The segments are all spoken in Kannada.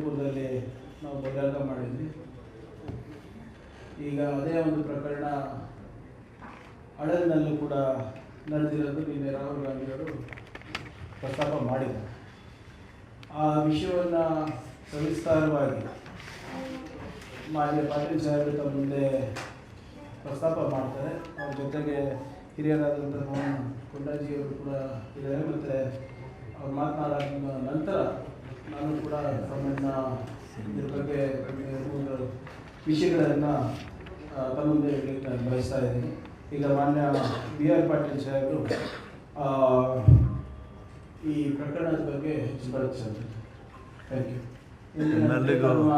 ವಿಜಯಪುರದಲ್ಲಿ ನಾವು ಬಹಿರಂಗ ಮಾಡಿದ್ವಿ. ಈಗ ಅದೇ ಒಂದು ಪ್ರಕರಣ ಹಳದಿನಲ್ಲೂ ಕೂಡ ನಡೆದಿರೋದು ನಿನ್ನೆ ರಾಹುಲ್ ಗಾಂಧಿಯವರು ಪ್ರಸ್ತಾಪ ಮಾಡಿದ್ದಾರೆ. ಆ ವಿಷಯವನ್ನು ಸವಿಸ್ತಾರವಾಗಿ ಮಾನ್ಯ ಪಾಟೀಲ್ ಸಾಹೇಬರು ಮುಂದೆ ಪ್ರಸ್ತಾಪ ಮಾಡ್ತಾರೆ. ಅವ್ರ ಜೊತೆಗೆ ಹಿರಿಯರಾದಂಥ ಕೊಂಡಾಜಿಯವರು ಕೂಡ ಇದ್ದಾರೆ. ಮತ್ತು ಅವ್ರು ಮಾತನಾಡಿದ ನಂತರ ನಾನು ಕೂಡ ತಮ್ಮನ್ನ ಇದ್ರ ಬಗ್ಗೆ ಒಂದು ವಿಷಯಗಳನ್ನು ತಮ್ಮ ಮುಂದೆ ಇಡಲಿಕ್ಕೆ ನಾನು ಬಯಸ್ತಾ ಇದ್ದೀನಿ. ಈಗ ಮಾನ್ಯ ಬಿ ಆರ್ ಪಾಟೀಲ್ ಸಾಹೇಬರು ಆ, ಈ ಪ್ರಕರಣದ ಬಗ್ಗೆ ಥ್ಯಾಂಕ್ ಯು ತಮ್ಮ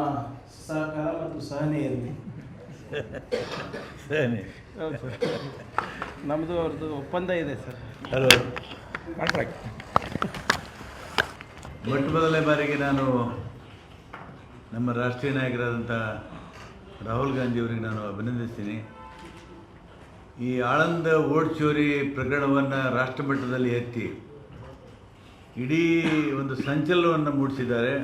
ಸಹಕಾರ ಮತ್ತು ಸಹನೆ. ಇರಲಿ ಸರಿ. ನಮ್ಮದು ಅವ್ರದ್ದು ಒಪ್ಪಂದ ಇದೆ ಸರ್. ಹಲೋ ಕಾಂಟ್ರಾಕ್ಟ್ ಮೊಟ್ಟ ಮೊದಲನೇ ಬಾರಿಗೆ ನಾನು ನಮ್ಮ ರಾಷ್ಟ್ರೀಯ ನಾಯಕರಾದಂಥ ರಾಹುಲ್ ಗಾಂಧಿ ಅವರಿಗೆ ನಾನು ಅಭಿನಂದಿಸ್ತೀನಿ. ಈ ಆಳಂದ ಓಟ್ ಚೋರಿ ಪ್ರಕರಣವನ್ನು ರಾಷ್ಟ್ರಮಟ್ಟದಲ್ಲಿ ಎತ್ತಿ ಇಡೀ ಒಂದು ಸಂಚಲನವನ್ನು ಮೂಡಿಸಿದ್ದಾರೆ.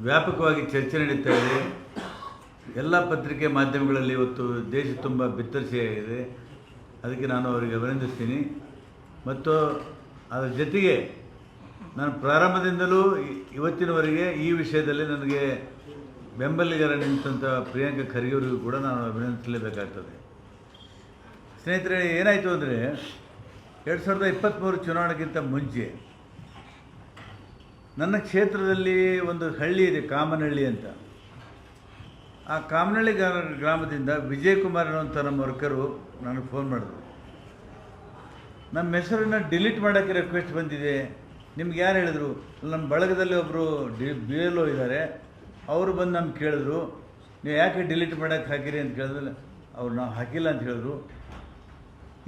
ವ್ಯಾಪಕವಾಗಿ ಚರ್ಚೆ ನಡೀತಾ ಇದೆ. ಎಲ್ಲ ಪತ್ರಿಕೆ ಮಾಧ್ಯಮಗಳಲ್ಲಿ ಇವತ್ತು ದೇಶ ತುಂಬ ಬಿತ್ತರಿಸಿಯಾಗಿದೆ ಅದಕ್ಕೆ ನಾನು ಅವರಿಗೆ ಅಭಿನಂದಿಸ್ತೀನಿ. ಮತ್ತು ಅದರ ಜೊತೆಗೆ ನಾನು ಪ್ರಾರಂಭದಿಂದಲೂ ಇವತ್ತಿನವರೆಗೆ ಈ ವಿಷಯದಲ್ಲಿ ನನಗೆ ಬೆಂಬಲಿಗರ ನಿಂತಂಥ ಪ್ರಿಯಾಂಕ ಖರ್ಗೆಯವರಿಗೂ ಕೂಡ ನಾನು ಅಭಿನಂದಿಸಲೇಬೇಕಾಗ್ತದೆ ಸ್ನೇಹಿತರೆ, ಏನಾಯಿತು ಅಂದರೆ ಎರಡು ಸಾವಿರದ ಇಪ್ಪತ್ತ್ಮೂರು ಚುನಾವಣೆಗಿಂತ ಮುಂಚೆ ನನ್ನ ಕ್ಷೇತ್ರದಲ್ಲಿ ಒಂದು ಹಳ್ಳಿ ಇದೆ, ಕಾಮನಹಳ್ಳಿ ಅಂತ. ಆ ಕಾಮನಹಳ್ಳಿ ಗ್ರಾಮದಿಂದ ವಿಜಯ್ ಕುಮಾರ್ ಅನ್ನುವಂಥ ನಮ್ಮ ವರ್ಕರು ನನಗೆ ಫೋನ್ ಮಾಡಿದ್ರು. ನಮ್ಮ ಹೆಸರನ್ನು ಡಿಲೀಟ್ ಮಾಡೋಕ್ಕೆ ರಿಕ್ವೆಸ್ಟ್ ಬಂದಿದೆ. ನಿಮ್ಗೆ ಯಾರು ಹೇಳಿದರು? ನಮ್ಮ ಬಳಗದಲ್ಲಿ ಒಬ್ಬರು ಡಿ ಬಿ ಎಲ್ ಒ ಇದ್ದಾರೆ ಅವರು ಬಂದು ನಮ್ಗೆ ಕೇಳಿದ್ರು. ನೀವು ಯಾಕೆ ಡಿಲೀಟ್ ಮಾಡೋಕ್ಕೆ ಹಾಕಿರಿ ಅಂತ ಕೇಳಿದ್ರೆ. ಅವ್ರು ನಾವು ಹಾಕಿಲ್ಲ ಅಂತ ಹೇಳಿದ್ರು.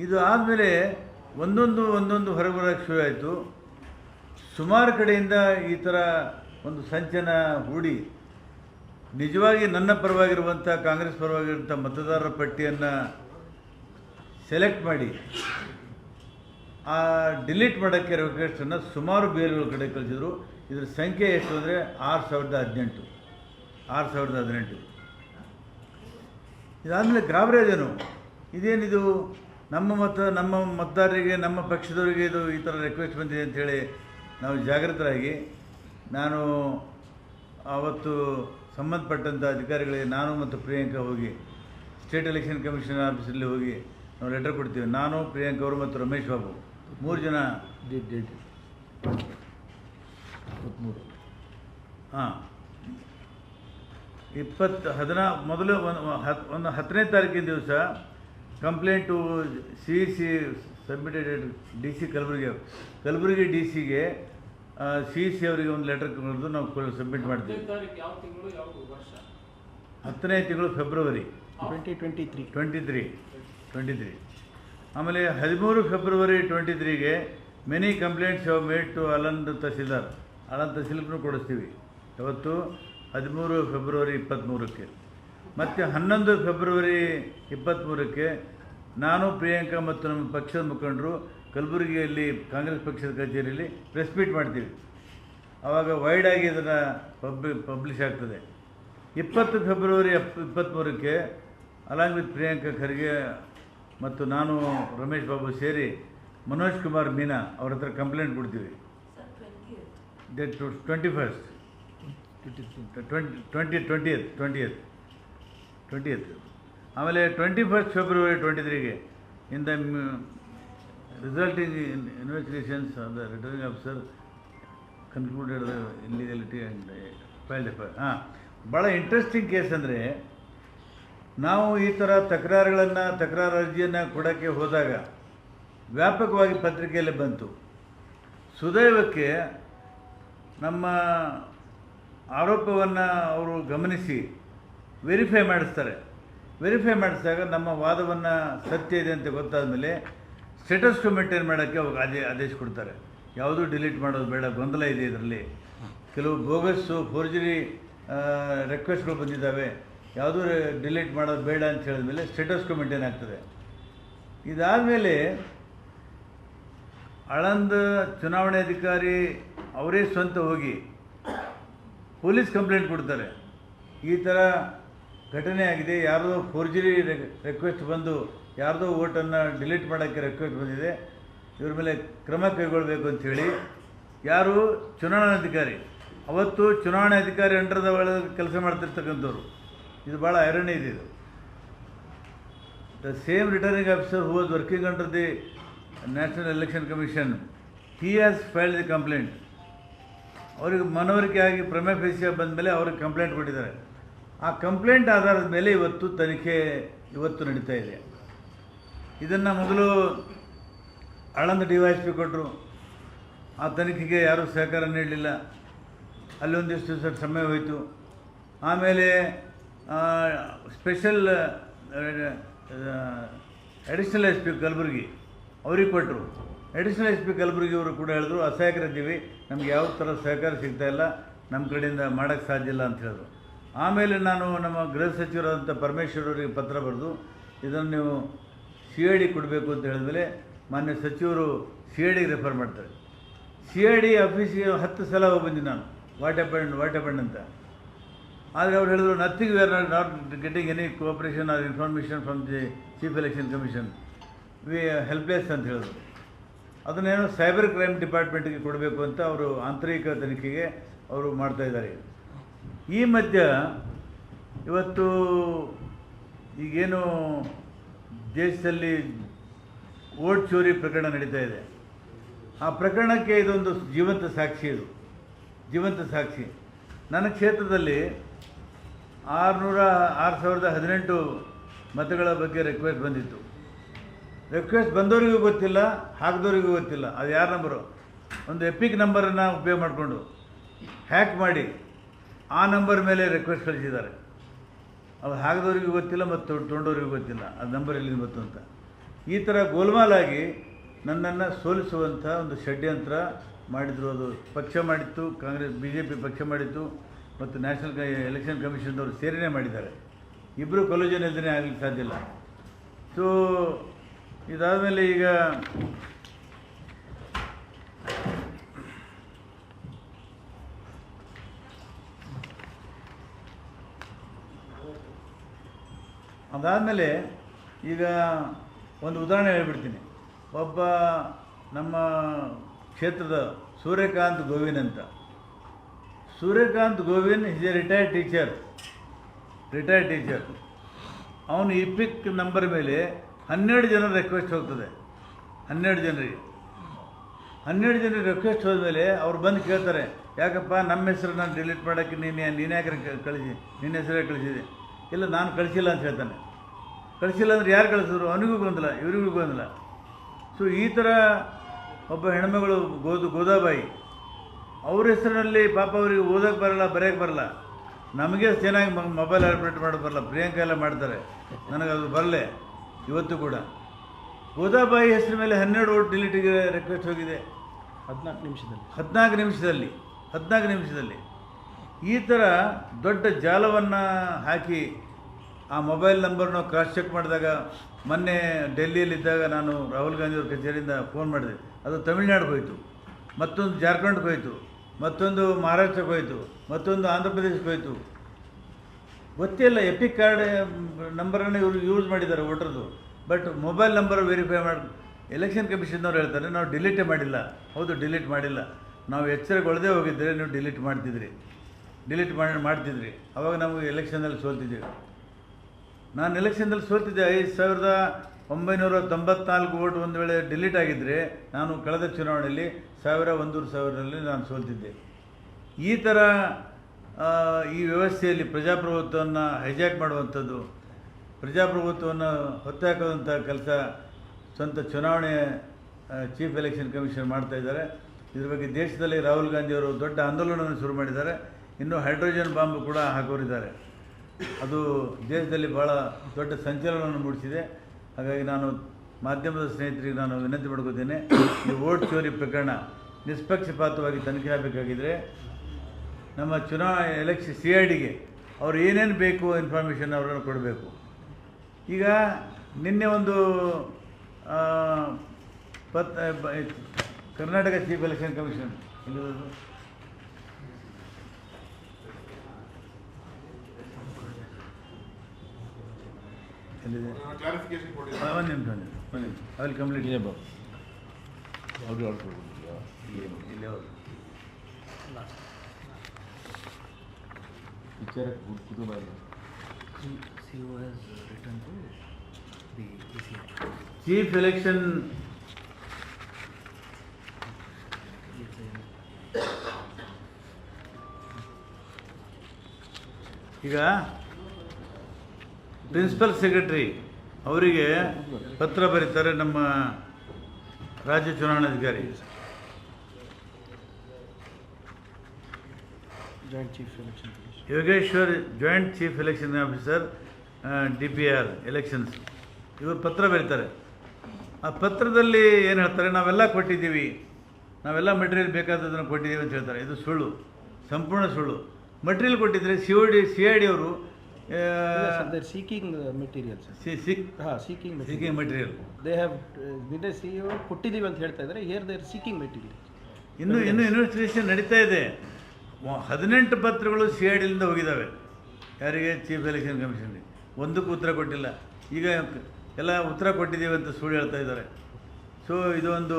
ಇದು ಆದಮೇಲೆ ಒಂದೊಂದು ಒಂದೊಂದು ಹೊರಗೆ ಬರೋಕ್ಕೆ ಶುರು ಆಯಿತು. ಸುಮಾರು ಕಡೆಯಿಂದ ಈ ಥರ ಒಂದು ಸಂಚನ ಹೂಡಿ, ನಿಜವಾಗಿ ನನ್ನ ಪರವಾಗಿರುವಂಥ ಕಾಂಗ್ರೆಸ್ ಪರವಾಗಿರುವಂಥ ಮತದಾರರ ಪಟ್ಟಿಯನ್ನು ಸೆಲೆಕ್ಟ್ ಮಾಡಿ ಆ ಡಿಲೀಟ್ ಮಾಡೋಕ್ಕೆ ರಿಕ್ವೆಸ್ಟನ್ನು ಸುಮಾರು ಬೇರೆಗಳ ಕಡೆ ಕಳಿಸಿದ್ರು. ಇದ್ರ ಸಂಖ್ಯೆ ಎಷ್ಟು ಅಂದರೆ ಆರು ಸಾವಿರದ ಹದಿನೆಂಟು. ಆರು ಸಾವಿರದ ಹದಿನೆಂಟು. ಇದಾದಮೇಲೆ ಗಾಬರಿಯಾದೇನು? ಇದೇನಿದು? ನಮ್ಮ ಮತ, ನಮ್ಮ ಮತದಾರರಿಗೆ, ನಮ್ಮ ಪಕ್ಷದವರಿಗೆ ಇದು ಈ ಥರ ರಿಕ್ವೆಸ್ಟ್ ಬಂದಿದೆ ಅಂಥೇಳಿ ನಾವು ಜಾಗೃತರಾಗಿ ನಾನು ಆವತ್ತು ಸಂಬಂಧಪಟ್ಟಂಥ ಅಧಿಕಾರಿಗಳಿಗೆ ನಾನು ಮತ್ತು ಪ್ರಿಯಾಂಕಾ ಹೋಗಿ ಸ್ಟೇಟ್ ಎಲೆಕ್ಷನ್ ಕಮಿಷನ್ ಆಫೀಸಲ್ಲಿ ಹೋಗಿ ನಾವು ಲೆಟರ್ ಕೊಡ್ತೀವಿ. ನಾನು, ಪ್ರಿಯಾಂಕಾ ಅವರು ಮತ್ತು ರಮೇಶ್ ಬಾಬು. ಮೂರು ಜನ ಡೇಟ್ ಡೇಟ್ ಹಾಂ. ಇಪ್ಪತ್ತು ಹದಿನಾ ಮೊದಲು ಒಂದು ಹತ್ತು ಒಂದು ಹತ್ತನೇ ತಾರೀಕಿನ ದಿವಸ complaint C C submitted D C Kalaburagi Kalaburagi D ಸಿಗೆ ಸಿ ಸಿ ಅವರಿಗೆ ಒಂದು ಲೆಟರ್ ಕೊಡೋದು ನಾವು ಸಬ್ಮಿಟ್ ಮಾಡ್ತೀವಿ. ಹತ್ತನೇ ತಿಂಗಳು February. Twenty twenty three. Twenty three. Twenty three. ಆಮೇಲೆ ಹದಿಮೂರು February twenty ತ್ರೀಗೆ many complaints have made to Aland tahsildar. Aland ತಹಸೀಲ್ಗೂ ಕೊಡಿಸ್ತೀವಿ. ಇವತ್ತು ಹದಿಮೂರು ಫೆಬ್ರವರಿ ಇಪ್ಪತ್ತ್ಮೂರಕ್ಕೆ ಮತ್ತು ಹನ್ನೊಂದು ಫೆಬ್ರವರಿ ಇಪ್ಪತ್ತ್ಮೂರಕ್ಕೆ ನಾನು, ಪ್ರಿಯಾಂಕಾ ಮತ್ತು ನಮ್ಮ ಪಕ್ಷದ ಮುಖಂಡರು ಕಲಬುರಗಿಯಲ್ಲಿ ಕಾಂಗ್ರೆಸ್ ಪಕ್ಷದ ಕಚೇರಿಯಲ್ಲಿ ಪ್ರೆಸ್ ಮೀಟ್ ಮಾಡ್ತೀವಿ. ಆವಾಗ ವೈಡಾಗಿ ಇದನ್ನು ಪಬ್ಲಿ ಪಬ್ಲಿಷ್ ಆಗ್ತದೆ. ಇಪ್ಪತ್ತು ಫೆಬ್ರವರಿ ಅಪ್ ಇಪ್ಪತ್ತ್ಮೂರಕ್ಕೆ ಅಲಾಂಗ್ ವಿತ್ ಪ್ರಿಯಾಂಕಾ ಖರ್ಗೆ ಮತ್ತು ನಾನು ರಮೇಶ್ ಬಾಬು ಸೇರಿ ಮನೋಜ್ ಕುಮಾರ್ ಮೀನಾ ಅವ್ರ ಹತ್ರ ಕಂಪ್ಲೇಂಟ್ ಕೊಡ್ತೀವಿ. Date twenty first twenty twenty twentieth twentieth twentieth ಆಮೇಲೆ twenty first February twenty ತ್ರೀಗೆ in the resulting investigations of the returning officer concluded the illegality and filed F ಹಾಂ ಭಾಳ ಇಂಟ್ರೆಸ್ಟಿಂಗ್ ಕೇಸ್ ಅಂದರೆ ನಾವು ಈ ಥರ ತಕರಾರುಗಳನ್ನು, ತಕರಾರು ಅರ್ಜಿಯನ್ನು ಕೊಡೋಕ್ಕೆ ಹೋದಾಗ ವ್ಯಾಪಕವಾಗಿ ಪತ್ರಿಕೆಯಲ್ಲಿ ಬಂತು. ಸುದೈವಕ್ಕೆ ನಮ್ಮ ಆರೋಪವನ್ನು ಅವರು ಗಮನಿಸಿ ವೆರಿಫೈ ಮಾಡಿಸ್ತಾರೆ. ವೆರಿಫೈ ಮಾಡಿಸಿದಾಗ ನಮ್ಮ ವಾದವನ್ನು ಸತ್ಯ ಇದೆ ಅಂತ ಗೊತ್ತಾದ ಮೇಲೆ ಸ್ಟೇಟಸ್ಕೊ ಮೇಂಟೈನ್ ಮಾಡೋಕ್ಕೆ ಅವಾಗ ಆದೇ, ಆದೇಶ ಕೊಡ್ತಾರೆ. ಯಾವುದೂ ಡಿಲೀಟ್ ಮಾಡೋದು ಬೇಡ, ಗೊಂದಲ ಇದೆ ಇದರಲ್ಲಿ. ಕೆಲವು ಬೋಗಸ್ಸು ಫೋರ್ಜರಿ ರಿಕ್ವೆಸ್ಟ್ಗಳು ಬಂದಿದ್ದಾವೆ. ಯಾವುದೂ ಡಿಲೀಟ್ ಮಾಡೋದು ಬೇಡ ಅಂತ ಹೇಳಿದ್ಮೇಲೆ ಸ್ಟೇಟಸ್ಗೂ ಮೇಂಟೈನ್ ಆಗ್ತದೆ ಇದಾದಮೇಲೆ ಅಳಂದ ಚುನಾವಣೆ ಅಧಿಕಾರಿ ಅವರೇ ಸ್ವಂತ ಹೋಗಿ ಪೊಲೀಸ್ ಕಂಪ್ಲೇಂಟ್ ಕೊಡ್ತಾರೆ. ಈ ಥರ ಘಟನೆ ಆಗಿದೆ, ಯಾರದೋ ಫೋರ್ಜರಿ ರಿಕ್ವೆಸ್ಟ್ ಬಂದು ಯಾರದೋ ಓಟನ್ನು ಡಿಲೀಟ್ ಮಾಡೋಕ್ಕೆ ರಿಕ್ವೆಸ್ಟ್ ಬಂದಿದೆ, ಇವ್ರ ಮೇಲೆ ಕ್ರಮ ಕೈಗೊಳ್ಳಬೇಕು ಅಂಥೇಳಿ ಯಾರು ಚುನಾವಣಾಧಿಕಾರಿ? ಅವತ್ತು ಚುನಾವಣಾಧಿಕಾರಿ ಅಂಡರ್ದ ಒಳಗೆ ಕೆಲಸ ಮಾಡ್ತಿರ್ತಕ್ಕಂಥವ್ರು. ಇದು ಭಾಳ ಐರಣ್ಯ ಇದೆ ಇದು. The same returning officer who was working under the national election commission he has filed the complaint ಅವರಿಗೆ ಮನವರಿಕೆ ಆಗಿ ಪ್ರಮೆ ಫೇಸಿಯ ಬಂದ ಮೇಲೆ ಅವ್ರಿಗೆ ಕಂಪ್ಲೇಂಟ್ ಕೊಟ್ಟಿದ್ದಾರೆ. ಆ ಕಂಪ್ಲೇಂಟ್ ಆಧಾರದ ಮೇಲೆ ಇವತ್ತು ತನಿಖೆ ಇವತ್ತು ನಡೀತಾ ಇದೆ. ಇದನ್ನು ಮೊದಲು Aland D Y S P ಕೊಟ್ಟರು ಆ ತನಿಖೆಗೆ ಯಾರೂ ಸಹಕಾರ ನೀಡಲಿಲ್ಲ. ಅಲ್ಲೊಂದಿಷ್ಟು ದಿವಸ ಸಮಯ ಹೋಯಿತು. ಆಮೇಲೆ special additional S P Kalaburagi ಅವ್ರಿಗೆ ಕೊಟ್ಟರು ಅಡಿಷನಲ್ ಎಸ್ ಪಿ ಕಲಬುರಗಿ ಅವರು ಕೂಡ ಹೇಳಿದ್ರು ಅಸಹಕರಿದ್ದೀವಿ ನಮ್ಗೆ ಯಾವ ಥರ ಸಹಕಾರ ಸಿಗ್ತಾ ಇಲ್ಲ ನಮ್ಮ ಕಡೆಯಿಂದ ಮಾಡೋಕ್ಕೆ ಸಾಧ್ಯ ಇಲ್ಲ ಅಂತ ಹೇಳಿದ್ರು. ಆಮೇಲೆ ನಾನು ನಮ್ಮ ಗೃಹ ಸಚಿವರಾದಂಥ ಪರಮೇಶ್ವರ್ ಅವರಿಗೆ ಪತ್ರ ಬರೆದು, ಇದನ್ನು ನೀವು ಸಿ ಐ ಡಿ ಕೊಡಬೇಕು ಅಂತ ಹೇಳಿದ್ಮೇಲೆ, ಮಾನ್ಯ ಸಚಿವರು ಸಿ ಐ ಡಿಗೆ ರೆಫರ್ ಮಾಡ್ತಾರೆ. ಸಿ ಐ ಡಿ ಆಫೀಸಿಗೆ ಹತ್ತು ಸಲ ಹೋಗಿ ಬಂದಿದ್ದು ನಾನು, ವಾಟ್ ಹ್ಯಾಪಂಡ್ ವಾಟ್ ಹ್ಯಾಪಂಡ್ ಅಂತ. ಆದರೆ ಅವ್ರು ಹೇಳಿದ್ರು nothing we are not getting any cooperation or information from the chief election commission we helpless ಅಂತ ಹೇಳಿದ್ರು. ಅದನ್ನೇನು ಸೈಬರ್ ಕ್ರೈಮ್ ಡಿಪಾರ್ಟ್ಮೆಂಟ್ಗೆ ಕೊಡಬೇಕು ಅಂತ ಅವರು ಆಂತರಿಕ ತನಿಖೆಗೆ ಅವರು ಮಾಡ್ತಾ ಇದ್ದಾರೆ. ಈ ಮಧ್ಯ ಇವತ್ತು ಈಗೇನು ದೇಶದಲ್ಲಿ ಓಟ್ ಚೋರಿ ಪ್ರಕರಣ ನಡೀತಾ ಇದೆ. ಆ ಪ್ರಕರಣಕ್ಕೆ ಇದೊಂದು ಜೀವಂತ ಸಾಕ್ಷಿ ಇದು. ಜೀವಂತ ಸಾಕ್ಷಿ. ನನ್ನ ಕ್ಷೇತ್ರದಲ್ಲಿ ಆರುನೂರ ಆರು ಸಾವಿರದ ಹದಿನೆಂಟು ಮತಗಳ ಬಗ್ಗೆ ರಿಕ್ವೆಸ್ಟ್ ಬಂದಿತ್ತು. ರಿಕ್ವೆಸ್ಟ್ ಬಂದವರಿಗೂ ಗೊತ್ತಿಲ್ಲ, ಹಾಕಿದವರಿಗೂ ಗೊತ್ತಿಲ್ಲ. ಅದು ಯಾರ ನಂಬರು ಒಂದು ಎಪಿಕ್ ನಂಬರನ್ನು ಉಪಯೋಗ ಮಾಡಿಕೊಂಡು ಹ್ಯಾಕ್ ಮಾಡಿ ಆ ನಂಬರ್ ಮೇಲೆ ರಿಕ್ವೆಸ್ಟ್ ಕಳಿಸಿದ್ದಾರೆ. ಅದು ಹಾಕಿದವರಿಗೂ ಗೊತ್ತಿಲ್ಲ ಮತ್ತು ತೊಗೊಂಡವರಿಗೂ ಗೊತ್ತಿಲ್ಲ. ಅದು ನಂಬರ್ ಎಲ್ಲಿಂದ ಬಂತು ಅಂತ. ಈ ಥರ ಗೋಲ್ಮಾಲಾಗಿ ನನ್ನನ್ನು ಸೋಲಿಸುವಂಥ ಒಂದು ಷಡ್ಯಂತ್ರ ಮಾಡಿದ್ರು ಅದು ಪಕ್ಷ ಮಾಡಿತ್ತು, ಕಾಂಗ್ರೆಸ್ ಬಿ ಜೆ ಪಿ ಪಕ್ಷ ಮಾಡಿತ್ತು ಮತ್ತು ನ್ಯಾಷನಲ್ ಎಲೆಕ್ಷನ್ ಕಮಿಷನ್ದವರು ಸೇರಿನೇ ಮಾಡಿದ್ದಾರೆ. ಇಬ್ಬರು ಕೊಲೋಜನ್ ಎದುರೇ ಆಗಲಿಕ್ಕೆ ಸಾಧ್ಯ ಇಲ್ಲ. ಸೊ ಇದಾದಮೇಲೆ ಈಗ ಅದಾದಮೇಲೆ ಈಗ ಒಂದು ಉದಾಹರಣೆ ಹೇಳ್ಬಿಡ್ತೀನಿ. ಒಬ್ಬ ನಮ್ಮ ಕ್ಷೇತ್ರದ ಸೂರ್ಯಕಾಂತ್ ಗೋವಿನ್ ಅಂತ. Suryakant Govind is a retired teacher retired teacher ಅವನು ಈ ಪಿಕ್ ನಂಬರ್ ಮೇಲೆ ಹನ್ನೆರಡು ಜನ ರಿಕ್ವೆಸ್ಟ್ ಹೋಗ್ತದೆ. ಹನ್ನೆರಡು ಜನರಿಗೆ. ಹನ್ನೆರಡು ಜನರಿಗೆ ರಿಕ್ವೆಸ್ಟ್ ಹೋದ್ಮೇಲೆ ಅವ್ರು ಬಂದು ಕೇಳ್ತಾರೆ, ಯಾಕಪ್ಪ, ನಮ್ಮ ಹೆಸರು ನಾನು ಡಿಲೀಟ್ ಮಾಡೋಕ್ಕೆ ನೀನು ನೀನು ಯಾಕೆ ಕಳಿಸಿ, ನಿನ್ನ ಹೆಸರೇ ಕಳಿಸಿದೆ? ಇಲ್ಲ, ನಾನು ಕಳಿಸಿಲ್ಲ ಅಂತ ಹೇಳ್ತಾನೆ. ಕಳಿಸಿಲ್ಲ ಅಂದ್ರೆ ಯಾರು ಕಳಿಸಿದ್ರು? ಅವನಿಗೂ ಬಂದಿಲ್ಲ ಇವರಿಗೂ ಗೊಂದಲ ಸೊ ಈ ಥರ ಒಬ್ಬ ಹೆಣ್ಮಗಳು ಗೋದು ಗೋದಾಬಾಯಿ. ಅವ್ರ ಹೆಸರಿನಲ್ಲಿ ಪಾಪ ಅವರಿಗೆ ಓದೋಕೆ ಬರಲ್ಲ ಬರೆಯೋಕೆ ಬರಲ್ಲ. ನಮಗೆ ಚೆನ್ನಾಗಿ ಮೊಬೈಲ್ ಆಪ್ರೇಟ್ ಮಾಡೋದು ಬರಲ್ಲ. ಪ್ರಿಯಾಂಕಾ ಎಲ್ಲ ಮಾಡ್ತಾರೆ. ನನಗೆ ಅದು ಬರಲೇ ಇವತ್ತು ಕೂಡ. ಗೋದಾಬಾಯಿ ಹೆಸರು ಮೇಲೆ ಹನ್ನೆರಡು ಓಟ್ ಡಿಲೀಟಿಗೆ ರಿಕ್ವೆಸ್ಟ್ ಹೋಗಿದೆ. ಹದಿನಾಲ್ಕು ನಿಮಿಷದಲ್ಲಿ. ಹದಿನಾಲ್ಕು ನಿಮಿಷದಲ್ಲಿ ಹದಿನಾಲ್ಕು ನಿಮಿಷದಲ್ಲಿ. ಈ ಥರ ದೊಡ್ಡ ಜಾಲವನ್ನು ಹಾಕಿ ಆ ಮೊಬೈಲ್ ನಂಬರ್ನ ಕ್ರಾಸ್ ಚೆಕ್ ಮಾಡಿದಾಗ ಮೊನ್ನೆ ಡೆಲ್ಲಿಯಲ್ಲಿದ್ದಾಗ ನಾನು ರಾಹುಲ್ ಗಾಂಧಿಯವ್ರ ಕಚೇರಿಯಿಂದ ಫೋನ್ ಮಾಡಿದೆ. ಅದು ತಮಿಳ್ನಾಡಿಗೆ ಹೋಯಿತು. ಮತ್ತೊಂದು ಜಾರ್ಖಂಡ್ಗೆ ಹೋಯಿತು. ಮತ್ತೊಂದು ಮಹಾರಾಷ್ಟ್ರಕ್ಕೆ ಹೋಯಿತು. ಮತ್ತೊಂದು ಆಂಧ್ರ ಪ್ರದೇಶಕ್ಕೆ ಹೋಯಿತು. ಗೊತ್ತೇ ಇಲ್ಲ, ಎಪಿಕ್ ಕಾರ್ಡ್ ನಂಬರನ್ನು ಇವರು ಯೂಸ್ ಮಾಡಿದ್ದಾರೆ ವೋಟರ್ದು ಬಟ್ ಮೊಬೈಲ್ ನಂಬರ್ ವೆರಿಫೈ ಮಾಡಿ ಎಲೆಕ್ಷನ್ ಕಮಿಷನ್ನವ್ರು ಹೇಳ್ತಾರೆ, ನಾವು ಡಿಲೀಟೇ ಮಾಡಿಲ್ಲ. ಹೌದು ಡಿಲೀಟ್ ಮಾಡಿಲ್ಲ. ನಾವು ಎಚ್ಚರಗೊಳ್ಳದೆ ಹೋಗಿದ್ದರೆ ನೀವು ಡಿಲೀಟ್ ಮಾಡ್ತಿದ್ರಿ. ಡಿಲೀಟ್ ಮಾಡಿ, ಮಾಡ್ತಿದ್ರಿ. ಅವಾಗ ನಾವು ಎಲೆಕ್ಷನಲ್ಲಿ ಸೋಲ್ತಿದ್ದೀವಿ ನಾನು ಎಲೆಕ್ಷನ್ದಲ್ಲಿ ಸೋಲ್ತಿದ್ದೆ, ಐದು ಸಾವಿರದ ಒಂಬೈನೂರ ತೊಂಬತ್ನಾಲ್ಕು ಓಟ್ ಒಂದು ವೇಳೆ ಡಿಲೀಟ್ ಆಗಿದ್ದರೆ ನಾನು ಕಳೆದ ಚುನಾವಣೆಯಲ್ಲಿ ಸಾವಿರ ಒಂದೂರು ಸಾವಿರದಲ್ಲಿ ನಾನು ಸೋಲ್ತಿದ್ದೆ. ಈ ಥರ ಈ ವ್ಯವಸ್ಥೆಯಲ್ಲಿ ಪ್ರಜಾಪ್ರಭುತ್ವವನ್ನು ಹೈಜಾಕ್ ಮಾಡುವಂಥದ್ದು, ಪ್ರಜಾಪ್ರಭುತ್ವವನ್ನು ಹೊತ್ತಾಕೋದಂಥ ಕೆಲಸ ಸ್ವಂತ ಚುನಾವಣೆ ಚೀಫ್ ಎಲೆಕ್ಷನ್ ಕಮಿಷನ್ ಮಾಡ್ತಾ ಇದ್ದಾರೆ. ಇದ್ರ ಬಗ್ಗೆ ದೇಶದಲ್ಲಿ ರಾಹುಲ್ ಗಾಂಧಿಯವರು ದೊಡ್ಡ ಆಂದೋಲನವನ್ನು ಶುರು ಮಾಡಿದ್ದಾರೆ. ಇನ್ನು ಹೈಡ್ರೋಜನ್ ಬಾಂಬ್ ಕೂಡ ಹಾಕೋರಿದ್ದಾರೆ ಅದು ದೇಶದಲ್ಲಿ ಭಾಳ ದೊಡ್ಡ ಸಂಚಲನವನ್ನು ಮೂಡಿಸಿದೆ. ಹಾಗಾಗಿ ನಾನು ಮಾಧ್ಯಮದ ಸ್ನೇಹಿತರಿಗೆ ನಾನು ವಿನಂತಿ ಮಾಡ್ಕೋತೇನೆ ಈ ವೋಟ್ ಚೋರಿ ಪ್ರಕರಣ ನಿಷ್ಪಕ್ಷಪಾತವಾಗಿ ತನಿಖೆ ಆಗಬೇಕಾಗಿದ್ದರೆ ನಮ್ಮ ಚುನಾವಣೆ ಎಲೆಕ್ಷನ್ ಸಿ ಐ ಡಿಗೆ ಅವ್ರು ಏನೇನು ಬೇಕು ಇನ್ಫಾರ್ಮೇಷನ್ ಅವರನ್ನು ಕೊಡಬೇಕು. ಈಗ ನಿನ್ನೆ ಒಂದು ಪತ್ ಕರ್ನಾಟಕ ಚೀಫ್ ಎಲೆಕ್ಷನ್ ಕಮಿಷನ್ ಎಲ್ಲಿದೆ ಕ್ಲಾರಿಫಿಕೇಶನ್ ಕೊಡಿ ಆ, ಒಂದು ನಿಮಿಷ ಒಂದು ನಿಮಿಷ ಒಂದು ನಿಮಿಷ ಅಲ್ಲಿ ಕಂಪ್ಲೀಟ್ ಇದೇ ಬಾಬು ಅವ್ರಿಗೆ ಹೊರಟ್ಬಿಡ್ತೀಯಾ ಇಲ್ಲಿ ಹೌದು ವಿಚಾರಕ್ಕೆ ಕೂತ್- ಕುತೂಹಲ ಇಲ್ಲ. CO has written to the ECI. Chief election ಈಗ ಪ್ರಿನ್ಸಿಪಲ್ ಸೆಕ್ರೆಟರಿ ಅವರಿಗೆ ಪತ್ರ ಬರೀತಾರೆ ನಮ್ಮ ರಾಜ್ಯ ಚುನಾವಣಾಧಿಕಾರಿ joint chief election. Yogeshwar joint chief election officer D P R elections ಇವರು ಪತ್ರ ಬರೀತಾರೆ. ಆ ಪತ್ರದಲ್ಲಿ ಏನು ಹೇಳ್ತಾರೆ ನಾವೆಲ್ಲ ಕೊಟ್ಟಿದ್ದೀವಿ. ನಾವೆಲ್ಲ ಮೆಟೀರಿಯಲ್ ಬೇಕಾದದನ್ನು ಕೊಟ್ಟಿದ್ದೀವಿ ಅಂತ ಹೇಳ್ತಾರೆ. ಇದು ಸುಳ್ಳು ಸಂಪೂರ್ಣ ಸುಳ್ಳು. ಮಟೀರಿಯಲ್ ಕೊಟ್ಟಿದ್ದರೆ C O D C I D ಅವರು they're seeking uh, material, sir. Seek ಹಾ, seeking seeking material. Material they have ನಿನ್ನೆ ಸಿ ಕೊಟ್ಟಿದ್ದೀವಿ ಅಂತ ಹೇಳ್ತಾ ಇದ್ದಾರೆ ಹಿಯರ್ ದೇರ್ ಸೀಕಿಂಗ್ ಮೆಟೀರಿಯಲ್ ಇನ್ನು ಇನ್ನು ಇನ್ವೆಸ್ಟಿಗೇಷನ್ ನಡೀತಾ ಇದೆ. ವ- ಹದಿನೆಂಟು ಪತ್ರಗಳು ಸಿ ಐ ಡಿಲಿಂದ ಹೋಗಿದ್ದಾವೆ ಯಾರಿಗೆ? ಚೀಫ್ ಎಲೆಕ್ಷನ್ ಕಮಿಷನ್ಗೆ ಒಂದಕ್ಕೂ ಉತ್ತರ ಕೊಟ್ಟಿಲ್ಲ. ಈಗ ಎಲ್ಲ ಉತ್ತರ ಕೊಟ್ಟಿದ್ದೀವಿ ಅಂತ ಸುಳ್ಳು ಹೇಳ್ತಾ ಇದ್ದಾರೆ. ಸೊ ಇದೊಂದು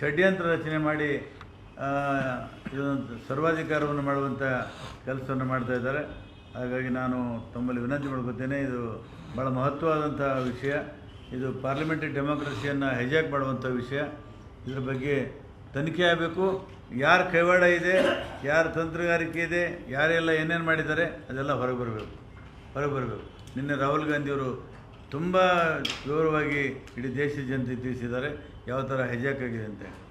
ಷಡ್ಯಂತ್ರ ರಚನೆ ಮಾಡಿ ಆ, ಇದೊಂದು ಸರ್ವಾಧಿಕಾರವನ್ನು ಮಾಡುವಂಥ ಕೆಲಸವನ್ನು ಮಾಡ್ತಾ ಇದ್ದಾರೆ. ಹಾಗಾಗಿ ನಾನು ತಮ್ಮಲ್ಲಿ ವಿನಂತಿ ಮಾಡ್ಕೊತೇನೆ, ಇದು ಭಾಳ ಮಹತ್ವವಾದಂಥ ವಿಷಯ. ಇದು ಪಾರ್ಲಿಮೆಂಟರಿ ಡೆಮೋಕ್ರಸಿಯನ್ನು ಹೈಜಾಕ್ ಮಾಡುವಂಥ ವಿಷಯ. ಇದರ ಬಗ್ಗೆ ತನಿಖೆ ಆಗಬೇಕು. ಯಾರ ಕೈವಾಡ ಇದೆ, ಯಾರ ತಂತ್ರಗಾರಿಕೆ ಇದೆ, ಯಾರೆಲ್ಲ ಏನೇನು ಮಾಡಿದ್ದಾರೆ, ಅದೆಲ್ಲ ಹೊರಗೆ ಬರಬೇಕು. ಹೊರಗೆ ಬರಬೇಕು. ನಿನ್ನೆ ರಾಹುಲ್ ಗಾಂಧಿಯವರು ತುಂಬ ವಿವರವಾಗಿ ಇಡೀ ದೇಶದ ಜನತೆ ತಿಳಿಸಿದ್ದಾರೆ, ಯಾವ ಥರ ಹೈಜಾಕ್ ಆಗಿದೆ ಅಂತೇಳಿ